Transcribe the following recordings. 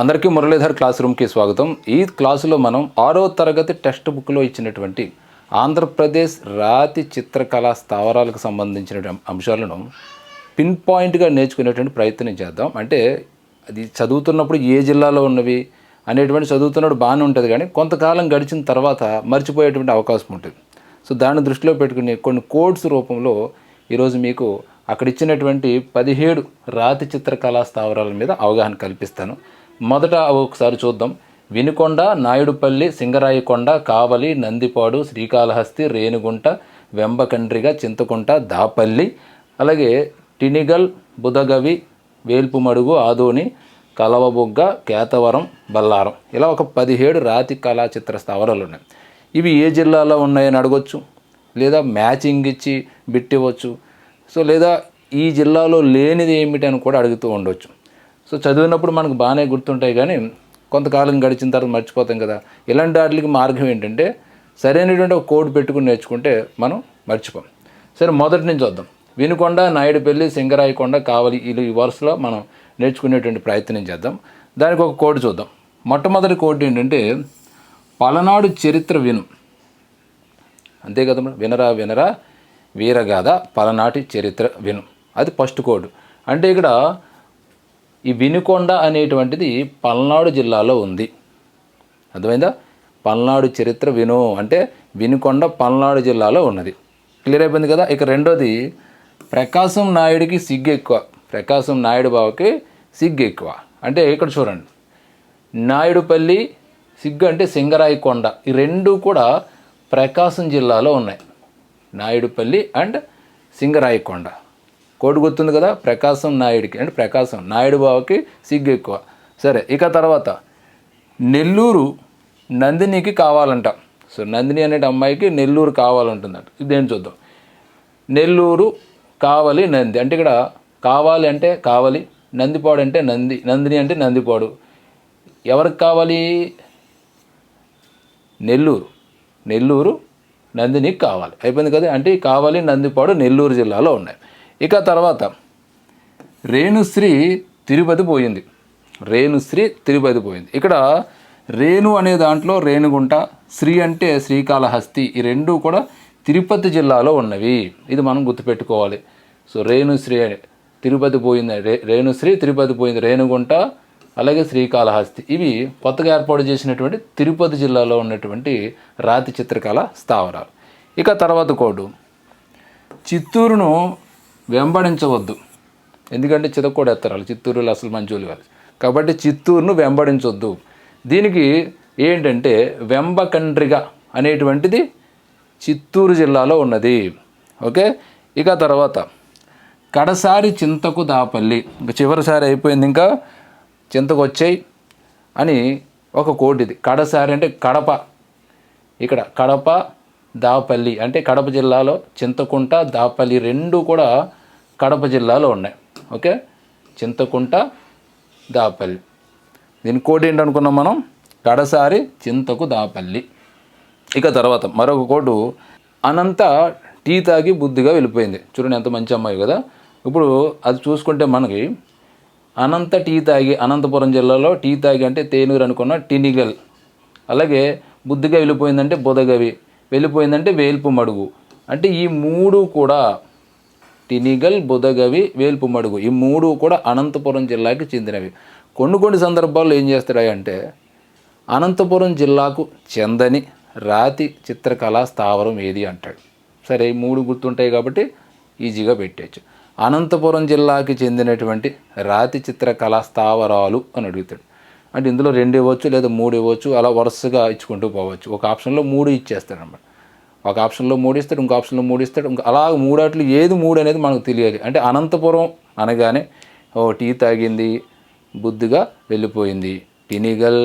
అందరికీ మురళీధర్ క్లాస్ రూమ్కి స్వాగతం. ఈ క్లాసులో మనం ఆరో తరగతి టెక్స్ట్ బుక్లో ఇచ్చినటువంటి ఆంధ్రప్రదేశ్ రాతి చిత్రకళా స్థావరాలకు సంబంధించిన అంశాలను పిన్ పాయింట్గా నేర్చుకునేటువంటి ప్రయత్నం చేద్దాం. అంటే అది చదువుతున్నప్పుడు ఏ జిల్లాలో ఉన్నవి అనేటువంటి చదువుతున్నప్పుడు బాగానే ఉంటుంది కానీ కొంతకాలం గడిచిన తర్వాత మర్చిపోయేటువంటి అవకాశం ఉంటుంది. సో దాన్ని దృష్టిలో పెట్టుకుని కొన్ని కోడ్స్ రూపంలో ఈరోజు మీకు అక్కడ ఇచ్చినటువంటి పదిహేడు రాతి చిత్రకళా స్థావరాల మీద అవగాహన కల్పిస్తాను. మొదట ఒకసారి చూద్దాం. వినుకొండ నాయుడుపల్లి సింగరాయకొండ కావలి నందిపాడు శ్రీకాళహస్తి రేణిగుంట వెంబకండ్రిగ చింతకుంట దాపల్లి అలాగే టినిగల్ బుధగవి వేల్పుమడుగు ఆదోని కలవబొగ్గ కేతవరం బల్లారం. ఇలా ఒక పదిహేడు రాతి కళాచిత్ర స్థావరాలు ఉన్నాయి ఇవి ఏ జిల్లాలో ఉన్నాయని అడగొచ్చు? లేదా మ్యాచింగ్ ఇచ్చి బిట్టివచ్చు సో లేదా ఈ జిల్లాలో లేనిది ఏమిటి అని కూడా అడుగుతూ ఉండొచ్చు. సో చదివినప్పుడు మనకు బాగానే గుర్తుంటాయి కానీ కొంతకాలం గడిచిన తర్వాత మర్చిపోతాం కదా. ఇలాంటి వాటికి మార్గం ఏంటంటే సరైనటువంటి ఒక కోడ్ పెట్టుకుని నేర్చుకుంటే మనం మర్చిపోం. సరే మొదటి నుంచి చూద్దాం. వినుకొండ నాయుడుపల్లి సింగరాయకొండ కావలి ఈ వరుసలో మనం నేర్చుకునేటువంటి ప్రయత్నం చేద్దాం. దానికి ఒక కోడ్ చూద్దాం. మొట్టమొదటి కోడ్ ఏంటంటే పలనాడు చరిత్ర విను. అంతే కదా వినరా వినరా వీరగాథ పలనాటి చరిత్ర విను. అది ఫస్ట్ కోడ్. అంటే ఇక్కడ ఈ వినుకొండ అనేటువంటిది పల్నాడు జిల్లాలో ఉంది. అర్థమైందా? పల్నాడు చరిత్ర విను అంటే వినుకొండ పల్నాడు జిల్లాలో ఉన్నది. క్లియర్ అయిపోయింది కదా? ఇక రెండోది ప్రకాశం నాయుడికి సిగ్గు ఎక్కువ. ప్రకాశం నాయుడు బావకి సిగ్గు ఎక్కువ. అంటే ఇక్కడ చూడండి నాయుడుపల్లి సిగ్గు అంటే సింగరాయి కొండ. ఈ రెండు కూడా ప్రకాశం జిల్లాలో ఉన్నాయి. నాయుడుపల్లి అండ్ సింగరాయి కొండ. కోడి గుర్తుంది కదా? ప్రకాశం నాయుడికి. అంటే ప్రకాశం నాయుడు బావకి సిగ్గు ఎక్కువ. సరే ఇక తర్వాత నెల్లూరు నందినికి కావాలంట. సో నందిని అనే అమ్మాయికి నెల్లూరు కావాలంటుందంట. ఇదేం చూద్దాం. నెల్లూరు కావాలి నంది. అంటే ఇక్కడ కావాలి అంటే కావాలి నందిపాడు అంటే నంది నందిని అంటే నందిపాడు. ఎవరికి కావాలి? నెల్లూరు నెల్లూరు నందినికి కావాలి. అయిపోయింది కదా? అంటే కావాలి నందిపాడు నెల్లూరు జిల్లాలో ఉన్నాయి. ఇక తర్వాత రేణుశ్రీ తిరుపతి పోయింది. రేణుశ్రీ తిరుపతి పోయింది. ఇక్కడ రేణు అనే దాంట్లో రేణుగుంట శ్రీ అంటే శ్రీకాళహస్తి ఈ రెండు కూడా తిరుపతి జిల్లాలో ఉన్నవి. ఇది మనం గుర్తుపెట్టుకోవాలి. సో రేణుశ్రీ అని తిరుపతి పోయింది రే రేణుశ్రీ తిరుపతి పోయింది రేణుగుంట అలాగే శ్రీకాళహస్తి. ఇవి కొత్తగా ఏర్పాటు చేసినటువంటి తిరుపతి జిల్లాలో ఉన్నటువంటి రాతి చిత్రకళ స్థావరాలు. ఇక తర్వాత కోడు. చిత్తూరును వెంబడించవద్దు. ఎందుకంటే చితక్కోడేస్తారు వాళ్ళు చిత్తూరులో అసలు మంచోళ్ళు కాదు. కాబట్టి చిత్తూరును వెంబడించవద్దు దీనికి ఏంటంటే వెంబకండ్రిగ అనేటువంటిది చిత్తూరు జిల్లాలో ఉన్నది. ఓకే? ఇక తర్వాత కడసారి చింతకు దాపల్లి. ఇంకా చివరిసారి అయిపోయింది ఇంకా చింతకు వచ్చాయి అని ఒక కోటిది. కడసారి అంటే కడప. ఇక్కడ కడప దాపల్లి. అంటే కడప జిల్లాలో చింతకుంట దాపల్లి రెండు కూడా కడప జిల్లాలో ఉన్నాయి. ఓకే? చింతకుంట దాపల్లి. దీని కోడ్ ఏంటనుకున్నాం మనం? కడసారి చింతకు దాపల్లి. ఇక తర్వాత మరొక కోటు అనంత టీ తాగి బుద్ధిగా వెళ్ళిపోయింది. చూడండి ఎంత మంచి అమ్మాయి కదా? ఇప్పుడు అది చూసుకుంటే మనకి అనంత టీ తాగి అనంతపురం జిల్లాలో టీ తాగి అంటే తేనూరు అనుకున్న టినిగల్. అలాగే బుద్ధిగా వెళ్ళిపోయిందంటే బుధగవి వెళ్ళిపోయిందంటే వేల్పు మడుగు. అంటే ఈ మూడు కూడా టినిగల్ బుధగవి వేల్పుమడుగు ఈ మూడు కూడా అనంతపురం జిల్లాకి చెందినవి. కొన్ని కొన్ని సందర్భాల్లో ఏం చేస్తాడంటే అనంతపురం జిల్లాకు చెందని రాతి చిత్రకళా స్థావరం ఏది అంటాడు. సరే ఈ మూడు గుర్తుంటాయి కాబట్టి ఈజీగా పెట్టేయచ్చు. అనంతపురం జిల్లాకి చెందినటువంటి రాతి చిత్రకళా స్థావరాలు అని అడుగుతాడు. అంటే ఇందులో రెండు ఇవ్వచ్చు లేదా మూడు ఇవ్వచ్చు అలా వరుసగా ఇచ్చుకుంటూ పోవచ్చు. ఒక ఆప్షన్లో మూడు ఇచ్చేస్తాడు అనమాట ఒక ఆప్షన్లో మూడు ఇస్తాడు ఇంకో ఆప్షన్లో మూడు ఇస్తాడు ఇంకా అలా మూడాట్లు ఏది మూడు అనేది మనకు తెలియాలి. అంటే అనంతపురం అనగానే ఓ టీ తాగింది బుద్ధిగా వెళ్ళిపోయింది. టినిగల్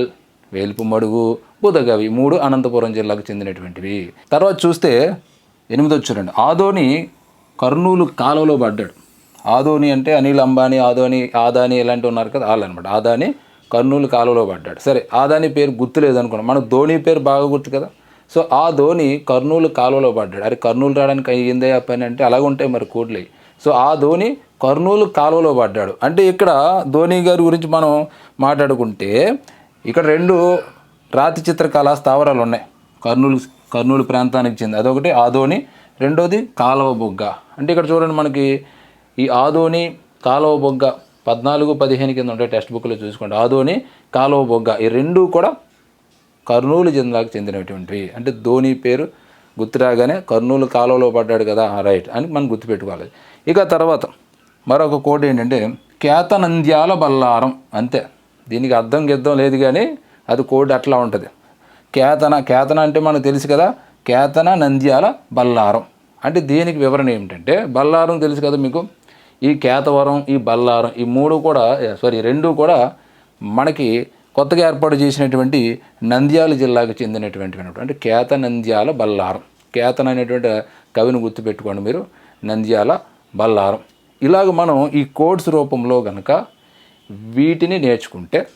వేల్పు మడుగు బుధగవి మూడు అనంతపురం జిల్లాకు చెందినటువంటివి. తర్వాత చూస్తే ఎనిమిదో చూడండి ఆదోని కర్నూలు కాలువలో పడ్డాడు. ఆదోని అంటే అనిల్ అంబానీ ఆదోని ఆదాని ఇలాంటి ఉన్నారు కదా వాళ్ళు అనమాట ఆదాని కర్నూలు కాలువలో పడ్డాడు. సరే ఆదాని పేరు గుర్తులేదు అనుకున్నాం మనకు ధోని పేరు బాగా గుర్తు కదా. సో ఆ ధోని కర్నూలు కాలువలో పడ్డాడు. అరే కర్నూలు రావడానికి అయ్యిందే ఆ పని అంటే అలాగుంటాయి మరి కోడ్లు సో ఆ ధోని కర్నూలు కాలువలో పడ్డాడు. అంటే ఇక్కడ ధోని గారి గురించి మనం మాట్లాడుకుంటే ఇక్కడ రెండు రాతి చిత్రకళా స్థావరాలు ఉన్నాయి. కర్నూలు కర్నూలు ప్రాంతానికి చెంది. అదొకటి ఆదోని రెండోది కాలువ బొగ్గ. అంటే ఇక్కడ చూడండి మనకి ఈ ఆదోని కాలువ బొగ్గ పద్నాలుగు పదిహేను కింద ఉంటాయి టెక్స్ట్ బుక్లో చూసుకోండి. ఆదోని కాలువ బొగ్గ. ఈ రెండు కూడా కర్నూలు జిల్లాకు చెందినటువంటివి అంటే ధోని పేరు గుర్తురాగానే కర్నూలు కాలువలో పడ్డాడు కదా రైట్ అని మనం గుర్తుపెట్టుకోవాలి. ఇక తర్వాత మరొక కోడ్ ఏంటంటే కేతనంద్యాల బల్లారం అంతే. దీనికి అర్థం గిద్దం లేదు కానీ అది కోడ్ అట్లా ఉంటుంది. కేతన కేతన అంటే మనకు తెలుసు కదా కేతన నంద్యాల బల్లారం. అంటే దీనికి వివరణ ఏమిటంటే బల్లారం తెలుసు కదా మీకు? ఈ కేతవరం ఈ బల్లారం ఈ మూడు కూడా సారీ రెండు కూడా మనకి కొత్తగా ఏర్పాటు చేసినటువంటి నంద్యాల జిల్లాకు చెందినటువంటి అంటే కేత నంద్యాల బల్లారం. కేతన్ అనేటువంటి కవిని గుర్తుపెట్టుకోండి మీరు. నంద్యాల బల్లారం. ఇలాగ మనం ఈ కోడ్స్ రూపంలో కనుక వీటిని నేర్చుకుంటే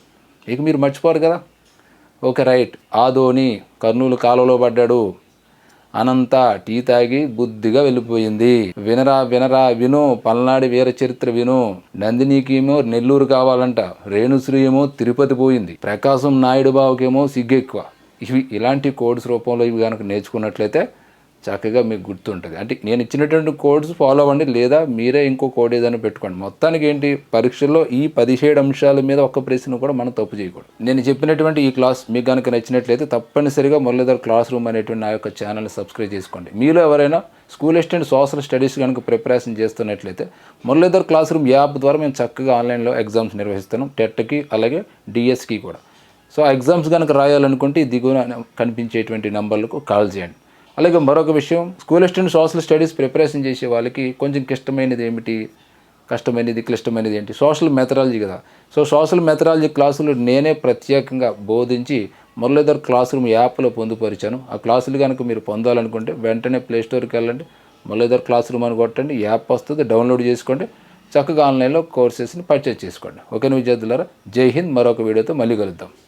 ఇక మీరు మర్చిపోరు కదా. Okay right. ఆదోని కర్నూలు కాలువలో పడ్డాడు. అనంత టీ తాగి బుద్ధిగా వెళ్ళిపోయింది. వినరా వినరా విను పల్నాడి వీర చరిత్ర విను. నందినీకేమో నెల్లూరు కావాలంట రేణుశ్రీ ఏమో తిరుపతి పోయింది. ప్రకాశం నాయుడు బావుకేమో సిగ్గెక్కువ. ఇవి ఇలాంటి కోడ్స్ రూపంలో ఇవి కనుక నేర్చుకున్నట్లయితే చక్కగా మీకు గుర్తుంటుంది. అంటే నేను ఇచ్చినటువంటి కోడ్స్ ఫాలో అవ్వండి లేదా మీరే ఇంకో కోడ్ ఏదైనా పెట్టుకోండి. మొత్తానికి ఏంటి పరీక్షల్లో ఈ పదిహేడు అంశాల మీద ఒక్క ప్రశ్న కూడా మనం తప్పు చేయకూడదు. నేను చెప్పినటువంటి ఈ క్లాస్ మీకు కనుక నచ్చినట్లయితే తప్పనిసరిగా మురళీధర్ క్లాస్ రూమ్ అనేటువంటి నా యొక్క ఛానల్ని సబ్స్క్రైబ్ చేసుకోండి. మీలో ఎవరైనా స్కూల్ అసిస్టెంట్ సోషల్ స్టడీస్ కనుక ప్రిపరేషన్ చేస్తున్నట్లయితే మురళీధర్ క్లాస్ రూమ్ యాప్ ద్వారా మేము చక్కగా ఆన్లైన్లో ఎగ్జామ్స్ నిర్వహిస్తున్నాం. టెట్కి అలాగే డిఎస్కి కూడా. సో ఎగ్జామ్స్ కనుక రాయాలనుకుంటే ఈ దిగువన కనిపించేటువంటి నంబర్లకు కాల్ చేయండి. అలాగే మరొక విషయం school assistant social studies preparation చేసే వాళ్ళకి కొంచెం క్లిష్టమైనది ఏమిటి? కష్టమైనది క్లిష్టమైనది ఏంటి? సోషల్ మెథడాలజీ కదా. సో సోషల్ మెథడాలజీ క్లాసులు నేనే ప్రత్యేకంగా బోధించి మురళీధర్ క్లాస్ రూమ్ యాప్లో పొందుపరిచాను. ఆ క్లాసులు కనుక మీరు పొందాలనుకుంటే వెంటనే ప్లే స్టోర్కి వెళ్ళండి. మురళీధర్ క్లాస్ రూమ్ అని కొట్టండి. యాప్ వస్తుంది డౌన్లోడ్ చేసుకోండి. చక్కగా ఆన్లైన్లో కోర్సెస్ని పర్చేజ్ చేసుకోండి. ఓకే విద్యార్థులారా? జై హింద్. మరొక వీడియోతో మళ్ళీ కలుద్దాం.